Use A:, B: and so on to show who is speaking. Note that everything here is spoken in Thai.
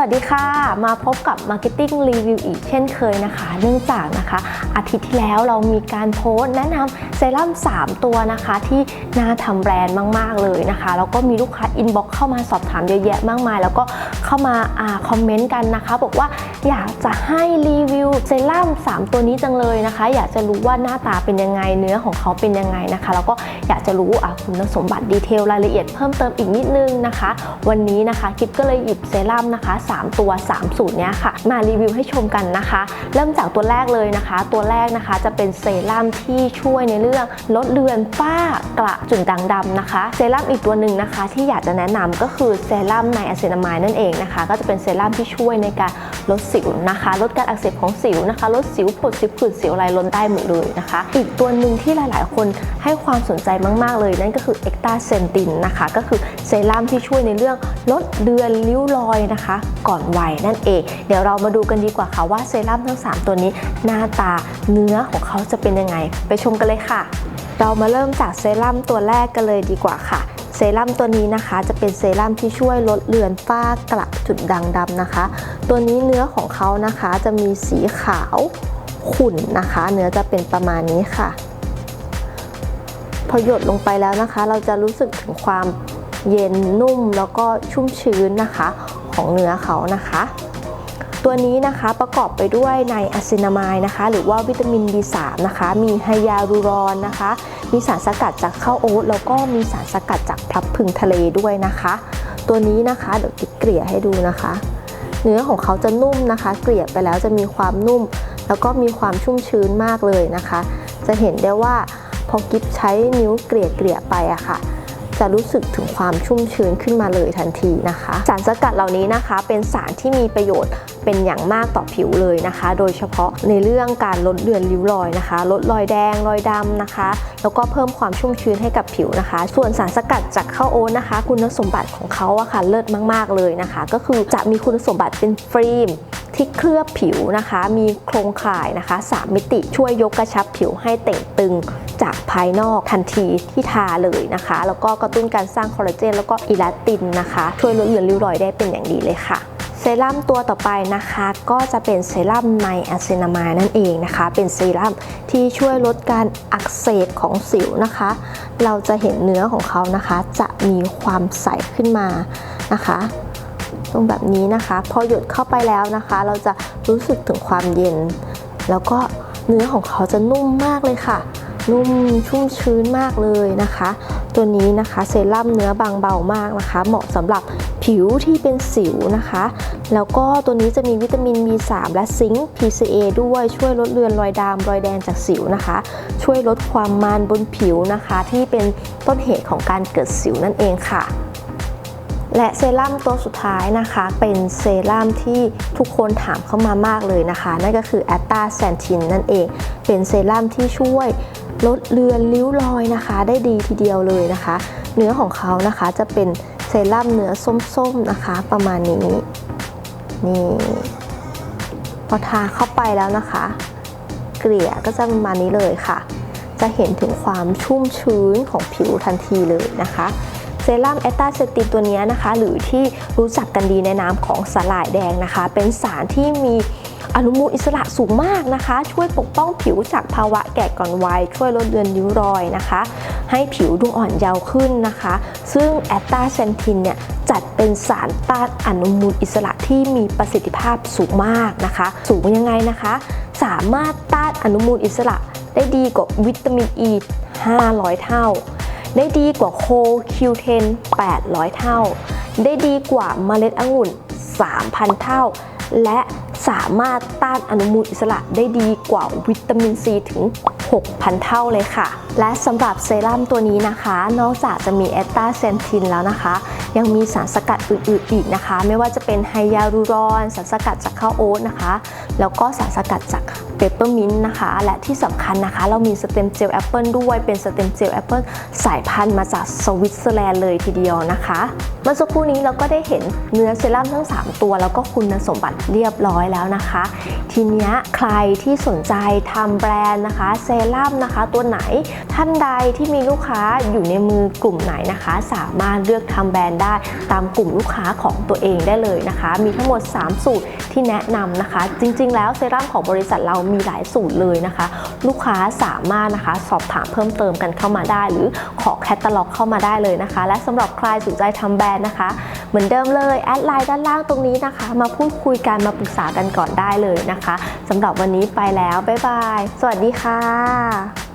A: วัสดีค่ะ มาพบกับ Marketing Review อีกเช่นเคยนะคะ เนื่องจากนะคะ อาทิตย์ที่แล้วเรามีการโพสต์แนะนำเซรั่ม 3 ตัวนะคะ ที่น่าทำแบรนด์มาก ๆ เลยนะคะ แล้วก็มีลูกค้าอินบ็อกเข้ามาสอบถามเยอะแยะมากมาย แล้วก็เข้ามาอาคอมเมนต์กันนะคะ บอกว่าอยากจะให้รีวิวเซรั่ม3 ตัวนี้จังเลยนะคะ อยากจะรู้ว่าหน้าตาเป็นยังไงเนื้อของเขาเป็นยังไงนะคะ แล้วก็อยากจะรู้อะคุณสมบัติดีเทลรายละเอียดเพิ่มเติมอีกนิดนึงนะคะ วันนี้นะคะกิฟก็เลยหยิบเซรั่มนะคะ 3 ตัว 3 สูตรเนี้ยค่ะ มารีวิวให้ชมกันนะคะ เริ่มจากตัวแรกเลยนะคะ ตัวแรกนะคะจะเป็นเซรั่มที่ช่วยในเรื่องลดเลือนฝ้ากระจุดด่างดำนะคะ เซรั่มอีกตัวหนึ่งนะคะ ที่อยากจะแนะนำก็คือเซรั่มไนอะเซนามายนั่นเองนะคะ ก็จะเป็นเซรั่มที่ช่วยในการ ลดสิวนะคะ ลดการอักเสบของสิวนะคะ ลดสิวผดสิวผื่นสิวอะไรล้นได้หมดเลยนะคะ อีกตัวหนึ่งที่หลายๆ คนให้ความสนใจมาก ๆ เลยนั่นก็คือเอ็กตาเซนตินนะคะ ก็คือเซรั่มที่ช่วยในเรื่องลดเดือนริ้วรอยนะคะ ก่อนวัยนั่นเอง เดี๋ยวเรามาดูกันดีกว่าค่ะว่าเซรั่มทั้ง 3 ตัวนี้หน้าตาเนื้อของเขาจะเป็นยังไง ไปชมกันเลยค่ะ เรามาเริ่มจากเซรั่มตัวแรกกันเลยดีกว่าค่ะ เซรั่มตัวนี้นะคะจะเป็นเซรั่มที่ช่วยลดเลือนฝ้ากระจุดด่างดำนะคะ ตัวนี้เนื้อของเขานะคะจะมีสีขาวขุ่นนะคะ เนื้อจะเป็นประมาณนี้ค่ะ พอหยดลงไปแล้วนะคะ เราจะรู้สึกถึงความเย็นนุ่มแล้วก็ชุ่มชื้นนะคะของเนื้อเขานะคะ ตัวนี้นะคะประกอบไปด้วยไนอะซินามายนะคะ หรือว่าวิตามิน B3 นะคะ มีไฮยาลูรอนนะคะ มีสารสกัดจากข้าวโอ๊ตแล้วก็มีสารสกัดจากพลับพลึงทะเลด้วยนะคะ ตัวนี้นะคะเดี๋ยวกิ๊กเกลี่ยให้ดูนะคะ เนื้อของเขาจะนุ่มนะคะ เกลี่ยไปแล้วจะมีความนุ่ม แล้วก็มีความชุ่มชื้นมากเลยนะคะ จะเห็นได้ว่าพอกิ๊บใช้นิ้วเกลี่ยเกลี่ยไปอะค่ะ จะรู้สึกถึงความชุ่มชื้นขึ้นมาเลยทันทีนะคะ สารสกัดเหล่านี้นะคะเป็นสารที่มีประโยชน์เป็นอย่างมากต่อผิวเลยนะคะ โดยเฉพาะในเรื่องการลดเลือนริ้วรอยนะคะ ลดรอยแดงรอยดำนะคะ แล้วก็เพิ่มความชุ่มชื้นให้กับผิวนะคะ ส่วนสารสกัดจากข้าวโอ๊ตนะคะ คุณสมบัติของเขาอะค่ะเลิศมาก ๆเลยนะคะ ก็คือจะมีคุณสมบัติเป็นฟิล์มที่เคลือบผิวนะคะ มีโครงข่ายนะคะ 3 มิติช่วยยกกระชับผิวให้เต่งตึง จากภายนอกทันทีที่ทาเลยนะคะ แล้วก็กระตุ้นการสร้างคอลลาเจนแล้วก็อิลาตินนะคะ ช่วยลดเลือนริ้วรอยได้เป็นอย่างดีเลยค่ะเซรั่มตัวต่อไปนะคะ ก็จะเป็นเซรั่มไนอะเซนามายนั่นเองนะคะ เป็นเซรั่มที่ช่วยลดการอักเสบของสิวนะคะ เราจะเห็นเนื้อของเขานะคะ จะมีความใสขึ้นมานะคะตรงแบบนี้นะคะ พอหยดเข้าไปแล้วนะคะ เราจะรู้สึกถึงความเย็น แล้วก็เนื้อของเขาจะนุ่มมากเลยค่ะ นุ่มชุ่มชื้นมากเลยนะคะ ตัวนี้นะคะเซรั่มเนื้อบางเบามากนะคะ เหมาะสำหรับผิวที่เป็นสิวนะคะ แล้วก็ตัวนี้จะมีวิตามิน B3 และซิงค์ PCA ด้วยช่วยลดเลือนรอยดำรอยแดงจากสิวนะคะ ช่วยลดความมันบนผิวนะคะ ที่เป็นต้นเหตุของการเกิดสิวนั่นเองค่ะและเซรั่มตัวสุดท้ายนะคะ เป็นเซรั่มที่ทุกคนถามเข้ามามากเลยนะคะ นั่นก็คือแอตตาแซนทินนั่นเอง เป็นเซรั่มที่ช่วย ลดเลือนริ้วรอยนะคะ ได้ดีทีเดียวเลยนะคะ เนื้อของเขานะคะจะเป็นเซรั่มเนื้อส้มๆนะคะ ประมาณนี้นี่พอทาเข้าไปแล้วนะคะ เกลี่ยก็จะประมาณนี้เลยค่ะ จะเห็นถึงความชุ่มชื้นของผิวทันทีเลยนะคะเซรั่มแอตตาเซตินตัวนี้นะคะ หรือที่รู้จักกันดีในนามของสลายแดงนะคะ เป็นสารที่มี อนุมูลอิสระสูงมากนะคะ ช่วยปกป้องผิวจากภาวะแก่ก่อนวัย ช่วยลดเลือนริ้วรอยนะคะ ให้ผิวดูอ่อนเยาว์ขึ้นนะคะ ซึ่งแอตตาเซนทินเนี่ยจัดเป็นสารต้านอนุมูลอิสระที่มีประสิทธิภาพสูงมากนะคะ สูงยังไงนะคะ สามารถต้านอนุมูลอิสระได้ดีกว่าวิตามินอ e ี500 เท่า ได้ดีกว่าโคคิวเทน800 เท่า ได้ดีกว่าเมล็ดองุ่น 3,000 เท่า และ สามารถต้านอนุมูลอิสระได้ดีกว่าวิตามินซีถึง 6,000 เท่าเลยค่ะ และสำหรับเซรั่มตัวนี้นะคะ นอกจากจะมีแอตตาเซนทินแล้วนะคะ ยังมีสารสกัดอื่นๆอีกนะคะ ไม่ว่าจะเป็นไฮยาลูรอน สารสกัดจากข้าวโอ๊ตนะคะ แล้วก็สารสกัดจาก เปเปอร์มินต์นะคะ และที่สำคัญนะคะ เรามีสเต็มเซลล์แอปเปิลด้วยเป็นสเต็มเซลล์แอปเปิลสายพันธุ์มาจากสวิตเซอร์แลนด์เลยทีเดียวนะคะเมื่อสักครู่นี้เราก็ได้เห็นเนื้อเซรั่มทั้ง 3 ตัว แล้วก็คุณสมบัติเรียบร้อยแล้วนะคะ ทีนี้ใครที่สนใจทำแบรนด์นะคะเซรั่มนะคะ ตัวไหนท่านใดที่มีลูกค้าอยู่ในมือกลุ่มไหนนะคะ สามารถเลือกทำแบรนด์ได้ตามกลุ่มลูกค้าของตัวเองได้เลยนะคะ มีทั้งหมด 3 สูตรที่แนะนำนะคะ จริง ๆ แล้วเซรั่มของบริษัทเรามีหลายสูตรเลยนะคะ ลูกค้าสามารถนะคะสอบถามเพิ่มเติมกันเข้ามาได้ หรือขอแคตตาล็อกเข้ามาได้เลยนะคะ และสำหรับใครสนใจทำแบรนด์นะคะ เหมือนเดิมเลยแอดไลน์ด้านล่างตรงนี้นะคะ มาพูดคุยกันมาปรึกษากันก่อนได้เลยนะคะสำหรับวันนี้ไปแล้วบ๊ายบาย สวัสดีค่ะ